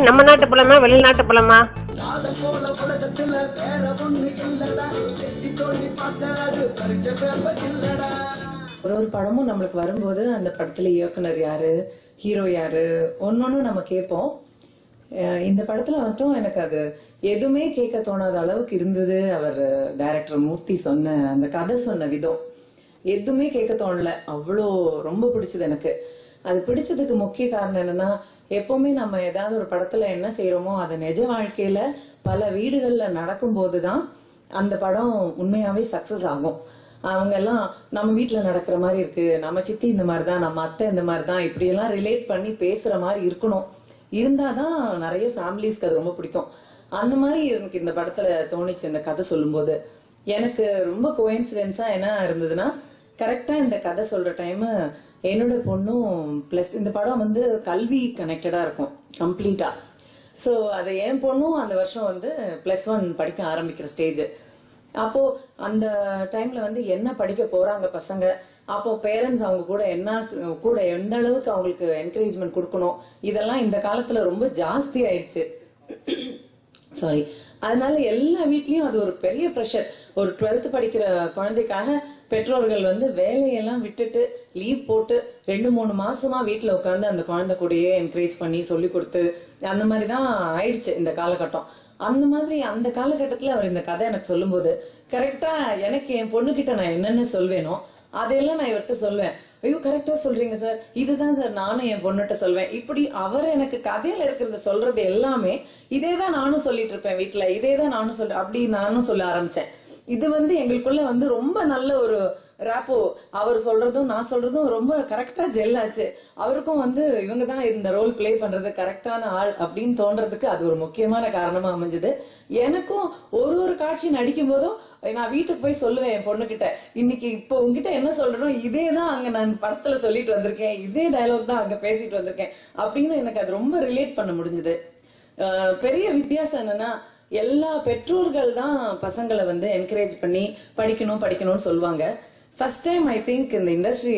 நம்ம நாட்டு பழமா வெளிநாட்டு பழமா ஒரு ஒரு படமும் நம்மளுக்கு வரும்போது அந்த படத்துல இயக்குனர் யாரு ஹீரோ யாரு ஒன்னொன்னு நம்ம கேட்போம். அஹ் இந்த படத்துல மட்டும் எனக்கு அது எதுவுமே கேட்க தோணாத அளவுக்கு இருந்தது. அவர் டைரக்டர் மூர்த்தி சொன்ன அந்த கதை சொன்ன விதம். எதுவுமே கேட்க தோணல. அவ்வளோ ரொம்ப பிடிச்சது எனக்கு. அது பிடிச்சதுக்கு முக்கிய காரணம் என்னன்னா எப்பவுமே நம்ம ஏதாவது ஒரு படத்துல என்ன செய்யறோமோ அது நிஜ வாழ்க்கையில பல வீடுகள்ல நடக்கும் போதுதான் அந்த படம் உண்மையாவே சக்சஸ் ஆகும். அவங்க எல்லாம் நம்ம வீட்டுல நடக்கிற மாதிரி இருக்கு நம்ம சித்தி இந்த மாதிரி தான் நம்ம அத்தை இந்த மாதிரி தான் இப்படி எல்லாம் ரிலேட் பண்ணி பேசுற மாதிரி இருக்கணும். இருந்தாதான் நிறைய ஃபேமிலிஸ்க்கு அது ரொம்ப பிடிக்கும். அந்த மாதிரி எனக்கு இந்த படத்துல தோணுச்சு இந்த கதை சொல்லும்போது. எனக்கு ரொம்ப கோயின்சிடென்ஸா என்ன இருந்ததுன்னா கரெக்டா இந்த கதை சொல்ற டைம் என்னோட பொண்ணும் பிளஸ் இந்த படம் வந்து கல்வி கனெக்டடா இருக்கும் கம்ப்ளீட்டா ஸோ அது என் பொண்ணும் அந்த வருஷம் வந்து பிளஸ் ஒன் படிக்க ஆரம்பிக்கிற ஸ்டேஜ் அப்போ அந்த டைம்ல வந்து என்ன படிக்க போறாங்க பசங்க? அப்போ பேரண்ட்ஸ் அவங்க கூட என்ன கூட எந்த அளவுக்கு அவங்களுக்கு என்கரேஜ்மெண்ட் கொடுக்கணும்? இதெல்லாம் இந்த காலத்துல ரொம்ப ஜாஸ்தி ஆயிடுச்சு. சாரி அதனால எல்லா வீட்லயும் அது ஒரு பெரிய ப்ரெஷர் ஒரு டுவெல்த் படிக்கிற குழந்தைக்காக பெற்றோர்கள் வந்து வேலையெல்லாம் விட்டுட்டு லீவ் போட்டு ரெண்டு மூணு மாசமா வீட்டுல உட்காந்து அந்த குழந்தை கூடயே என்கரேஜ் பண்ணி சொல்லி கொடுத்து அந்த மாதிரி தான் ஆயிடுச்சு இந்த காலகட்டம். அந்த மாதிரி அந்த காலகட்டத்துல அவர் இந்த கதை எனக்கு சொல்லும்போது கரெக்டா எனக்கு என் பொண்ணுகிட்ட நான் என்னென்ன சொல்வேனோ அதையெல்லாம் நான் இவர்கிட்ட சொல்வேன். ஐயோ கரெக்டா சொல்றீங்க சார் இதுதான் சார் நானும் என் பொண்ணுகிட்ட சொல்வேன். இப்படி அவர் எனக்கு கதையில இருக்கிறத சொல்றது எல்லாமே இதே தான் நானும் சொல்லிட்டு இருப்பேன் வீட்டுல இதே தான் நானும் சொல்றேன் அப்படி நானும் சொல்ல ஆரம்பிச்சேன். இது வந்து எங்களுக்குள்ள வந்து ரொம்ப நல்ல ஒரு ராப்போ அவர் சொல்றதும் நான் சொல்றதும் ரொம்ப கரெக்டா ஜெல் ஆச்சு. அவருக்கும் வந்து இவங்க தான் இந்த ரோல் ப்ளே பண்றது கரெக்டான ஆள் அப்படின்னு தோன்றதுக்கு அது ஒரு முக்கியமான காரணமா அமைஞ்சது. எனக்கும் ஒரு ஒரு காட்சி நடிக்கும் போதும் நான் வீட்டுக்கு போய் சொல்லுவேன் என் பொண்ணுகிட்ட இன்னைக்கு இப்போ உங்ககிட்ட என்ன சொல்றனோ இதே தான் அங்க நான் படத்துல சொல்லிட்டு வந்திருக்கேன் இதே டயலாக் தான் அங்க பேசிட்டு வந்திருக்கேன் அப்படின்னு எனக்கு அது ரொம்ப ரிலேட் பண்ண முடிஞ்சது. பெரிய வித்தியாசம் என்னன்னா எல்லா பெற்றோர்கள் தான் பசங்களை வந்து என்கரேஜ் பண்ணி படிக்கணும் படிக்கணும்னு சொல்லுவாங்க. ஃபர்ஸ்ட் டைம் ஐ திங்க் இந்த இண்டஸ்ட்ரி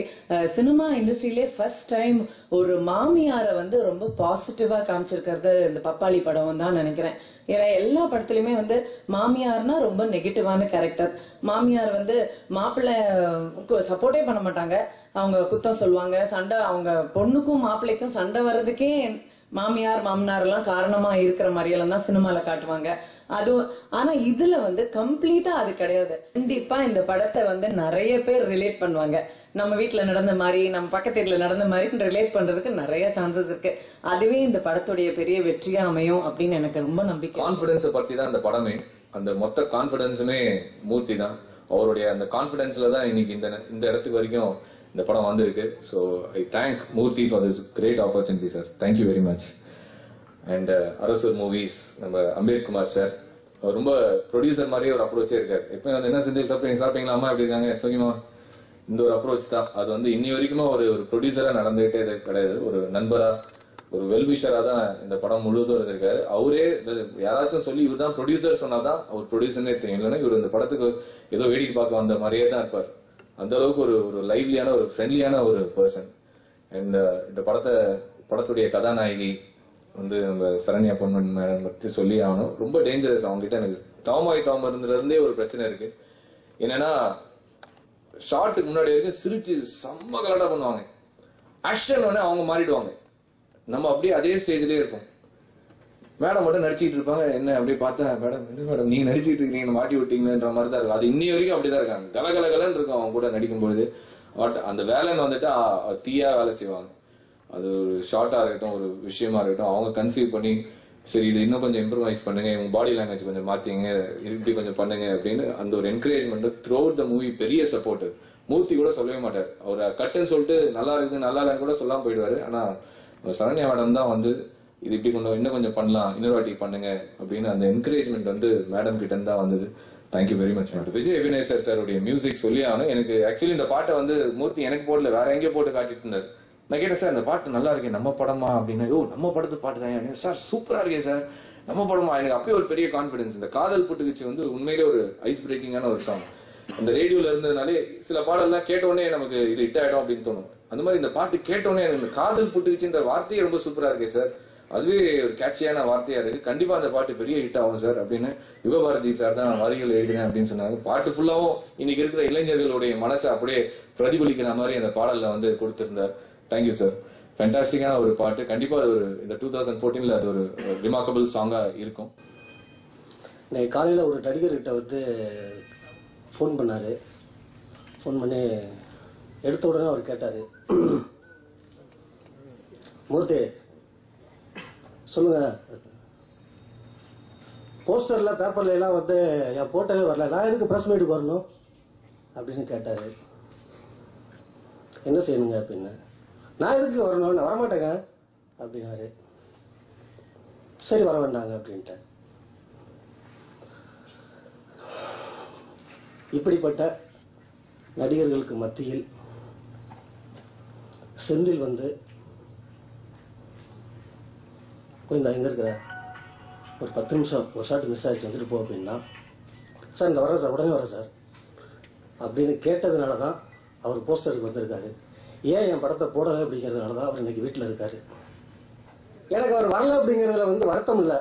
சினிமா இண்டஸ்ட்ரியிலே ஃபர்ஸ்ட் டைம் ஒரு மாமியாரை வந்து ரொம்ப பாசிட்டிவா காமிச்சிருக்கிறது இந்த பப்பாளி படம் தான் நினைக்கிறேன். ஏன்னா எல்லா படத்துலயுமே வந்து மாமியார்னா ரொம்ப நெகட்டிவான கேரக்டர் மாமியார் வந்து மாப்பிள்ளை சப்போர்ட்டே பண்ண மாட்டாங்க. அவங்க குத்தம் சொல்லுவாங்க. சண்டை அவங்க பொண்ணுக்கும் மாப்பிள்ளைக்கும் சண்டை வர்றதுக்கே மாமியார் மாமனார் எல்லாம் காரணமா இருக்கிற மாதிரியெல்லாம் தான் சினிமால காட்டுவாங்க. அது ஆனா இதுல வந்து கம்ப்ளீட்டா அது கிடையாது. கண்டிப்பா இந்த படத்தை வந்து நிறைய பேர் ரிலேட் பண்ணுவாங்க. நம்ம வீட்டுல நடந்த மாதிரி நம்ம பக்கத்து வீட்டுல நடந்த மாதிரி ரிலேட் பண்றதுக்கு நிறைய சான்சஸ் இருக்கு. அதுவே இந்த படத்துடைய பெரிய வெற்றியா அமையும் அப்படின்னு எனக்கு ரொம்ப நம்பிக்கை. கான்பிடன்ஸை பத்தி தான் இந்த படமே. அந்த மொத்த கான்பிடன்ஸுமே மூர்த்தி தான். அவருடைய அந்த கான்பிடன்ஸ்ல தான் இன்னைக்கு இந்த இந்த இடத்துக்கு வரைக்கும் இந்த படம் வந்திருக்கு. So I thank Murthy for this great opportunity sir thank you very much and Arasur movies நம்ம அம்பேத்குமார் சார் அவர் ரொம்ப ப்ரொடியூசர் மாதிரியே ஒரு அப்ரோச்சே இருக்கார். எப்போ வந்து என்ன செஞ்சு சாப்பிட்டீங்க சாப்பிட்டீங்களா அம்மா எப்படி இருக்காங்க. சுகிமா இந்த ஒரு அப்ரோச் தான். அது வந்து இன்னி வரைக்குமே ஒரு ஒரு ப்ரொடியூசராக நடந்துகிட்டே இது கிடையாது. ஒரு நண்பரா ஒரு வெல்விஷராக தான் இந்த படம் முழுவதும் இருந்திருக்காரு அவரே யாராச்சும் சொல்லி இவர் தான் ப்ரொடியூசர் சொன்னாதான் அவர் ப்ரொடியூசர்னே தெரியும். இல்லைன்னா இவர் இந்த படத்துக்கு ஏதோ வேடிக்கை பார்க்க வந்த மாதிரியே தான் இருப்பார். அந்த அளவுக்கு ஒரு ஒரு லைவ்லியான ஒரு ஃப்ரெண்ட்லியான ஒரு பர்சன் அண்ட் uh, இந்த படத்தை படத்துடைய கதாநாயகி வந்து நம்ம சரண்யா பொன்மன் மேடம் பற்றி சொல்லி ஆகணும். ரொம்ப டேஞ்சரஸ் அவங்க கிட்ட எனக்கு தாமாய் தாமரத்துல ஒரு பிரச்சனை இருக்கு. என்னன்னா ஷார்ட்டுக்கு முன்னாடி வரைக்கும் சிரிச்சு செம்ம கலடா பண்ணுவாங்க. ஆக்ஷன் உடனே அவங்க மாறிடுவாங்க. நம்ம அப்படியே அதே ஸ்டேஜ்லேயே இருப்போம். மேடம் மட்டும் நடிச்சிட்டு இருப்பாங்க. என்ன அப்படியே பார்த்தா மேடம் என்ன மேடம் நீங்க நடிச்சிட்டு இருக்கீங்க மாட்டி விட்டீங்கன்ற மாதிரி தான் இருக்கும். அது இன்னி வரைக்கும் அப்படிதான் இருக்காங்க. கல கல கலன்னு இருக்கும் அவங்க கூட நடிக்கும் பொழுது. பட் அந்த வேலைன்னு வந்துட்டு தீயா வேலை செய்வாங்க. அது ஒரு ஷார்ட்டா இருக்கட்டும் ஒரு விஷயமா இருக்கட்டும். அவங்க கன்சீவ் பண்ணி சரி இது இன்னும் கொஞ்சம் இம்ப்ரூவைஸ் பண்ணுங்க. உங்க பாடி லாங்குவேஜ் கொஞ்சம் மாத்திங்க. இப்படி கொஞ்சம் பண்ணுங்க அப்படின்னு அந்த ஒரு encouragement throughout the movie பெரிய சப்போர்ட் மூர்த்தி கூட சொல்லவே மாட்டார். அவர் கட்டுன்னு சொல்லிட்டு நல்லா இருக்குது நல்லா இல்லைன்னு கூட சொல்லாம போயிடுவாரு. ஆனா சரண்யா மேடம் தான் வந்து இது இப்படி கொண்டு இன்னும் கொஞ்சம் பண்ணலாம் இன்னொரு வாட்டி பண்ணுங்க அப்படின்னு அந்த என்கரேஜ்மெண்ட் வந்து மேடம் கிட்ட இருந்தா வந்தது. Thank you very much madam Vijay அபிநேசர் சாருடைய மியூசிக் சொல்லி ஆகணும். எனக்கு ஆக்சுவலி இந்த பாட்டை வந்து மூர்த்தி எனக்கு போடல வேற எங்கேயோ போட்டு காட்டிட்டு இருந்தார். நான் கேட்டேன் சார் இந்த பாட்டு நல்லா இருக்கே நம்ம படமா? அப்படின்னா. ஓ நம்ம படத்து பாட்டு தான். சார் சூப்பரா இருக்கே சார் நம்ம படமா? எனக்கு அப்பயே ஒரு பெரிய கான்ஃபிடன்ஸ் இந்த காதல் புட்டுக்குச்சு வந்து உண்மையிலே ஒரு ஐஸ் பிரேக்கிங்கான ஒரு சாங் அந்த ரேடியோல இருந்ததுனாலே சில பாடல்லாம் கேட்ட நமக்கு இது ஹிட் ஆயிடும் அப்படின்னு தோணும். அந்த மாதிரி இந்த பாட்டு கேட்ட எனக்கு இந்த காதல் புட்டுக்குச்சுன்ற வார்த்தையே ரொம்ப சூப்பரா இருக்கே சார் அதுவே ஒரு கேட்சியான வார்த்தையா இருக்கு. கண்டிப்பா அந்த பாட்டு பெரிய ஹிட் ஆகும் சார் அப்படின்னு யுகபாரதி சார் தான் வரிகள் எழுதினேன் அப்படின்னு சொன்னாங்க. பாட்டு ஃபுல்லாவும் இன்னைக்கு இருக்கிற இளைஞர்களுடைய மனசை அப்படியே பிரதிபலிக்கிற மாதிரி அந்த பாடல்ல வந்து கொடுத்திருந்தார். தேங்க்யூ சார் ஃபேண்டாஸ்டிக்கான ஒரு பாட்டு. கண்டிப்பா அது ஒரு இந்த டூ தௌசண்ட் ஃபோர்டீன்ல அது ஒரு ரிமார்க்கபிள் சாங்கா இருக்கும். இன்னைக்கு காலையில் ஒரு நடிகர்கிட்ட வந்து ஃபோன் பண்ணார். ஃபோன் பண்ணி எடுத்த உடனே அவர் கேட்டார். மூர்த்தி சொல்லுங்க. போஸ்டர்ல பேப்பர்ல எல்லாம் வந்து என் போட்டோவே வரல. நான் எதுக்கு ப்ரெஸ் மீட்டுக்கு வரணும்? அப்படின்னு கேட்டார். என்ன செய்யணுங்க அப்படின்னு. நான் எதுக்கு வரணும்? நான் வரமாட்டேங்க அப்படின்னாரு. சரி வர வேண்டாங்க அப்படின்ட்டு இப்படிப்பட்ட நடிகர்களுக்கு மத்தியில் செந்தில் வந்து கொஞ்சம் எங்கே இருக்கிற ஒரு பத்து நிமிஷம் ஒரு ஷாட் மிஸ் ஆகிடுச்சு வந்துட்டு போ அப்படின்னா சார் இந்த வரேன் சார் உடனே வரேன் சார். அப்படின்னு கேட்டதுனால தான் அவர் போஸ்டருக்கு வந்திருக்காரு. ஏன் என் படத்தை போடலை அப்படிங்கிறதுனால தான் அவர் இன்னைக்கு வீட்டில் இருக்காரு. எனக்கு அவர் வரல அப்படிங்கிறதுல வந்து வருத்தம் இல்லை.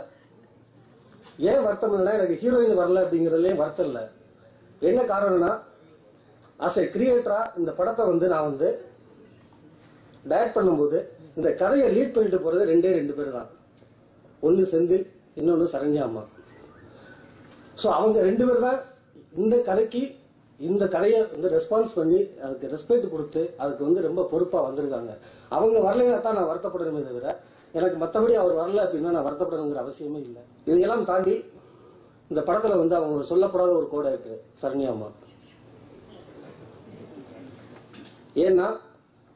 ஏன் வருத்தம் இல்லைன்னா எனக்கு ஹீரோயின் வரல அப்படிங்கிறதுலேயும் வருத்தம் இல்லை. என்ன காரணம்னா ஆஸ் ஏ கிரியேட்டரா இந்த படத்தை வந்து நான் வந்து டைரக்ட் பண்ணும்போது இந்த கதையை லீட் பண்ணிட்டு போகிறது ரெண்டே ரெண்டு பேர் தான். ஒன்னு செந்தில் இன்னொன்னு சரண்யா அம்மா ஸோ அவங்க ரெண்டு பேர் தான் இந்த கதைக்கு இந்த கதையை வந்து ரெஸ்பான்ஸ் பண்ணி அதுக்கு ரெஸ்பெக்ட் கொடுத்து அதுக்கு வந்து ரொம்ப பொறுப்பா வந்திருக்காங்க. அவங்க வரலைன்னா தான் நான் வருத்தப்படணுமே தவிர எனக்கு மற்றபடி அவர் வரல அப்படின்னா நான் வருத்தப்படணுங்கிற அவசியமே இல்லை. இதையெல்லாம் தாண்டி இந்த படத்துல வந்து அவங்க சொல்லப்படாத ஒரு கோடை இருக்கு சரண்யா அம்மா ஏன்னா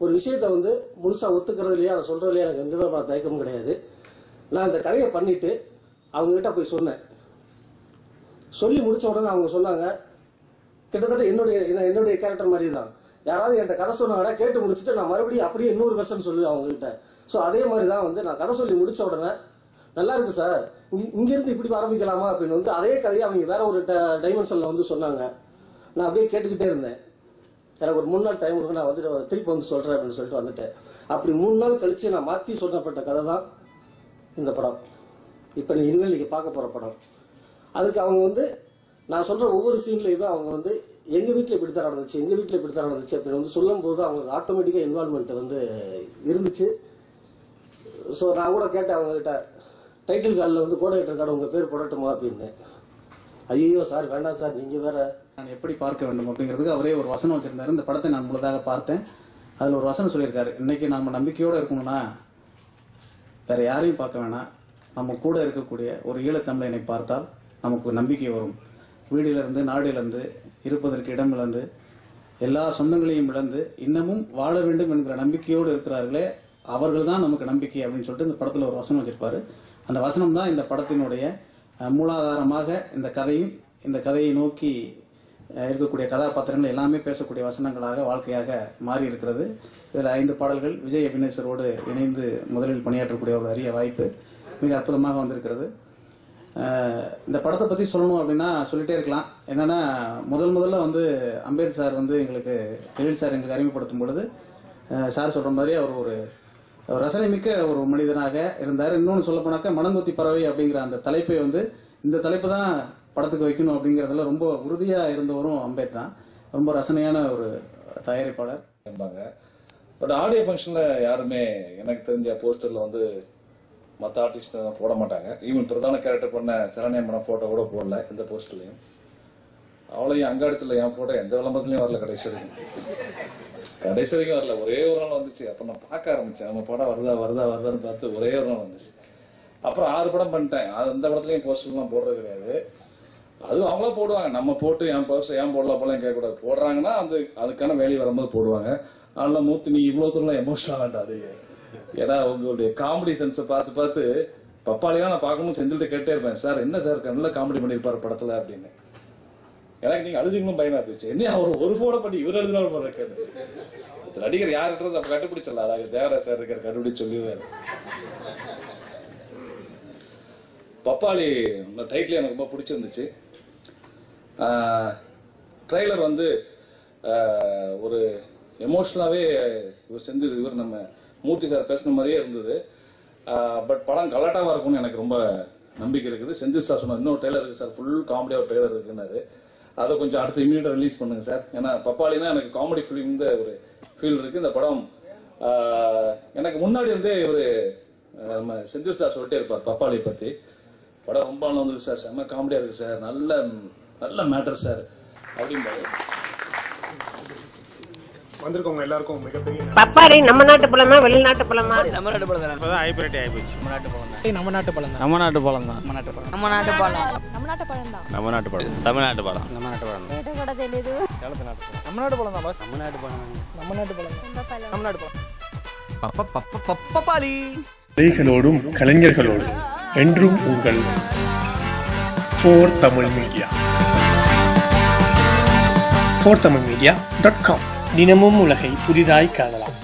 ஒரு விஷயத்த வந்து முழுசா ஒத்துக்கிறதுலயே அதை சொல்றதுலயே எனக்கு எந்த விதமான தயக்கமும் கிடையாது. நான் இந்த கதையை பண்ணிட்டு அவங்ககிட்ட போய் சொன்னேன். சொல்லி முடிச்ச உடனே அவங்க சொன்னாங்க கிட்டத்தட்ட என்னுடைய என்னுடைய கேரக்டர் மாதிரி தான் யாராவது என்கிட்ட கதை சொன்னாங்கன்னா கேட்டு முடிச்சுட்டு நான் மறுபடியும் அப்படியே இன்னொரு வருஷம் சொல்லுவேன் அவங்க கிட்ட ஸோ அதே மாதிரி தான் வந்து நான் கதை சொல்லி முடிச்ச உடனே நல்லா இருக்கு சார் இங்கிருந்து இப்படி ஆரம்பிக்கலாமா? அப்படின்னு வந்து அதே கதையை அவங்க வேற ஒரு டைமென்ஷன்ல வந்து சொன்னாங்க. நான் அப்படியே கேட்டுக்கிட்டே இருந்தேன். எனக்கு ஒரு மூணு நாள் டைம் கொடுக்க நான் வந்துட்டு திருப்பி வந்து சொல்றேன் அப்படின்னு சொல்லிட்டு வந்துட்டேன். அப்படி மூணு நாள் கழிச்சு நான் மாத்தி சொல்லப்பட்ட கதை தான் இந்த படம். இப்போ நீ இனிமேல் நீங்கள் பார்க்க போகிற படம். அதுக்கு அவங்க வந்து நான் சொல்கிற ஒவ்வொரு சீன்லையுமே அவங்க வந்து எங்கள் வீட்டில் இப்படி தான் நடந்துச்சு எங்கள் வீட்டில் இப்படி தான் நடந்துச்சு அப்படின்னு வந்து சொல்லும் போது அவங்களுக்கு ஆட்டோமேட்டிக்காக இன்வால்மெண்ட் வந்து இருந்துச்சு. ஸோ நான் கூட கேட்டேன் அவங்ககிட்ட டைட்டில் கார்டில் வந்து கோடேட்டர் கார்டு பேர் போடட்டுமா அப்படின்னு. ஐயோ சார் வேண்டாம் சார் நீங்கள் வேற. நான் எப்படி பார்க்க வேண்டும் அப்படிங்கிறதுக்கு அவரே ஒரு வசனம் வச்சிருந்தாரு. இந்த படத்தை நான் முழுதாக பார்த்தேன். அதில் ஒரு வசனம் சொல்லியிருக்காரு. இன்னைக்கு நம்ம நம்பிக்கையோடு இருக்கணும்னா வேற யாரையும் பார்க்க வேணாம். நம்ம கூட இருக்கக்கூடிய ஒரு ஈழத்தமிழனை பார்த்தால் நமக்கு நம்பிக்கை வரும். வீடிலிருந்து நாடிலிருந்து இருப்பதற்கு இடம் இழந்து எல்லா சொந்தங்களையும் இழந்து இன்னமும் வாழ வேண்டும் என்கிற நம்பிக்கையோடு இருக்கிறார்களே அவர்கள் தான் நமக்கு நம்பிக்கை அப்படின்னு சொல்லிட்டு இந்த படத்தில் ஒரு வசனம் வச்சிருப்பாரு. அந்த வசனம் தான் இந்த படத்தினுடைய மூலாதாரமாக இந்த கதையும் இந்த கதையை நோக்கி இருக்கக்கூடிய கதாபாத்திரங்கள் எல்லாமே பேசக்கூடிய வசனங்களாக வாழ்க்கையாக மாறி இருக்கிறது இதில் ஐந்து பாடல்கள் விஜய் அபிநேசரோடு இணைந்து முதலில் பணியாற்றக்கூடிய ஒரு அரிய வாய்ப்பு மிக அற்புதமாக வந்திருக்கிறது. இந்த படத்தை பத்தி சொல்லணும் அப்படின்னா சொல்லிட்டே இருக்கலாம். என்னன்னா முதல் முதல்ல வந்து அம்பேத் சார் வந்து எங்களுக்கு ஜெயலலிதா சார் எங்களுக்கு அறிமுகப்படுத்தும் பொழுது சார் சொல்ற மாதிரி அவர் ஒரு ரசனை மிக்க ஒரு மனிதனாக இருந்தார். இன்னொன்று சொல்ல போனாக்க பறவை அப்படிங்கிற அந்த தலைப்பை வந்து இந்த தலைப்பு தான் படத்துக்கு வைக்கணும் அப்படிங்கறதுல ரொம்ப உறுதியா இருந்தவரும் அம்பேத் தான். ரொம்ப ரசனையான ஒரு தயாரிப்பாளர். என்பாங்க பட் ஆடியோ ஃபங்க்ஷன்ல யாருமே எனக்கு தெரிஞ்ச போஸ்டர்ல வந்து மற்ற ஆர்டிஸ்ட் போட மாட்டாங்க. ஈவன் பிரதான கேரக்டர் பண்ண சரண்யா மேடம் போட்டோ கூட போடல எந்த போஸ்டர்லயும் அவளையும் அங்க இடத்துல என் போட்டோ எந்த விளம்பரத்துலயும் வரல கடைசி வரைக்கும். கடைசி வரைக்கும் வரல. ஒரே ஒரு நாள் வந்துச்சு. அப்ப நான் பார்க்க ஆரம்பிச்சேன். நம்ம படம் வருதா வருதா வருதான்னு பார்த்து ஒரே ஒரு நாள் வந்துச்சு. அப்புறம் ஆறு படம் பண்ணிட்டேன். அது எந்த படத்துலயும் போஸ்டர்லாம் போடுறது கிடையாது. அதுவும் அவங்களா போடுவாங்க. நம்ம போட்டு என் பர்ஸ் ஏன் போடல அப்பெல்லாம் கேட்கக்கூடாது. போடுறாங்கன்னா அது அதுக்கான வேலை வரும்போது போடுவாங்க. அதனால மூத்து நீ இவ்வளவு தூரம் எமோஷனல் வேண்டாது ஏன்னா உங்களுடைய காமெடி சென்ஸை பார்த்து பார்த்து பப்பாளியெல்லாம் நான் பார்க்கணும் செஞ்சுட்டு கேட்டே இருப்பேன். சார் என்ன சார் நல்ல காமெடி பண்ணியிருப்பார் படத்துல அப்படின்னு. எனக்கு நீங்க அழுதுங்களும் பயமா இருந்துச்சு. என்ன அவர் ஒரு போட பண்ணி இவர் எழுதினாலும் போல இருக்காது நடிகர் யாருன்றது நம்ம கண்டுபிடிச்சல அதாவது தேவராஜ் சார் இருக்கார் கண்டுபிடிச்சு சொல்லிடுவாரு. பப்பாளி டைட்டில் எனக்கு ரொம்ப பிடிச்சிருந்துச்சு. ட்ரைலர் வந்து ஒரு எமோஷ்னலாகவே இவர் செஞ்சு இவர் நம்ம மூர்த்தி சார் பேசின மாதிரியே இருந்தது. பட் படம் கலாட்டாவாக இருக்கும்னு எனக்கு ரொம்ப நம்பிக்கை இருக்குது. செந்தில் சார் சொன்னார் இன்னொரு ட்ரெய்லர் இருக்கு சார் ஃபுல் காமெடியாக ஒரு ட்ரெய்லர் இருக்குன்னாரு. அதை கொஞ்சம் அடுத்த இமீடியட்டா ரிலீஸ் பண்ணுங்க சார் ஏன்னா பப்பாளினா எனக்கு காமெடி ஃபிலிம் ஒரு ஃபீல் இருக்கு. இந்த படம் எனக்கு முன்னாடி இருந்தே இவர் நம்ம செந்தில் சார் சொல்லிட்டே இருப்பார் பப்பாளி பற்றி படம் ரொம்ப நல்லா வந்துருக்கு சார் செம்ம காமெடியாக இருக்கு சார் நல்ல நல்ல மேட்டர் சார் அப்படிம்பாரு வந்திருக்கவங்க எல்லாருக்கும் மிகப்பெரிய பப்பாளி நம்ம நாட்டு பழமா வெளிநாட்டு பழமா நம்ம நாட்டு பழம் தானே ஹைபிரிட்டி ஆயிப்போச்சு நம்ம நாட்டு பழம் தான் நம்ம நாட்டு பழம் நம்ம நாட்டு பழம் தான் நம்ம நாட்டு பழம் நம்ம நாட்டு பழம் நம்ம நாட்டு பழம் தான் நம்ம நாட்டு பழம் தமிழ்நாட்டு பழம் நம்ம நாட்டு பழம் கேட்ட கூட தெரியுது நம்ம நாட்டு பழம் தான் பாஸ் நம்ம நாட்டு பழம் நம்ம நாட்டு பழம் இந்த பழம் நம்ம நாட்டு பழம் பப்பாளி கலைகளோடும் கலைஞர்களோடும் என்றும் உங்கள் four Tamil media four media dot com தினமும் உலகை புதிதாய் காணலாம்.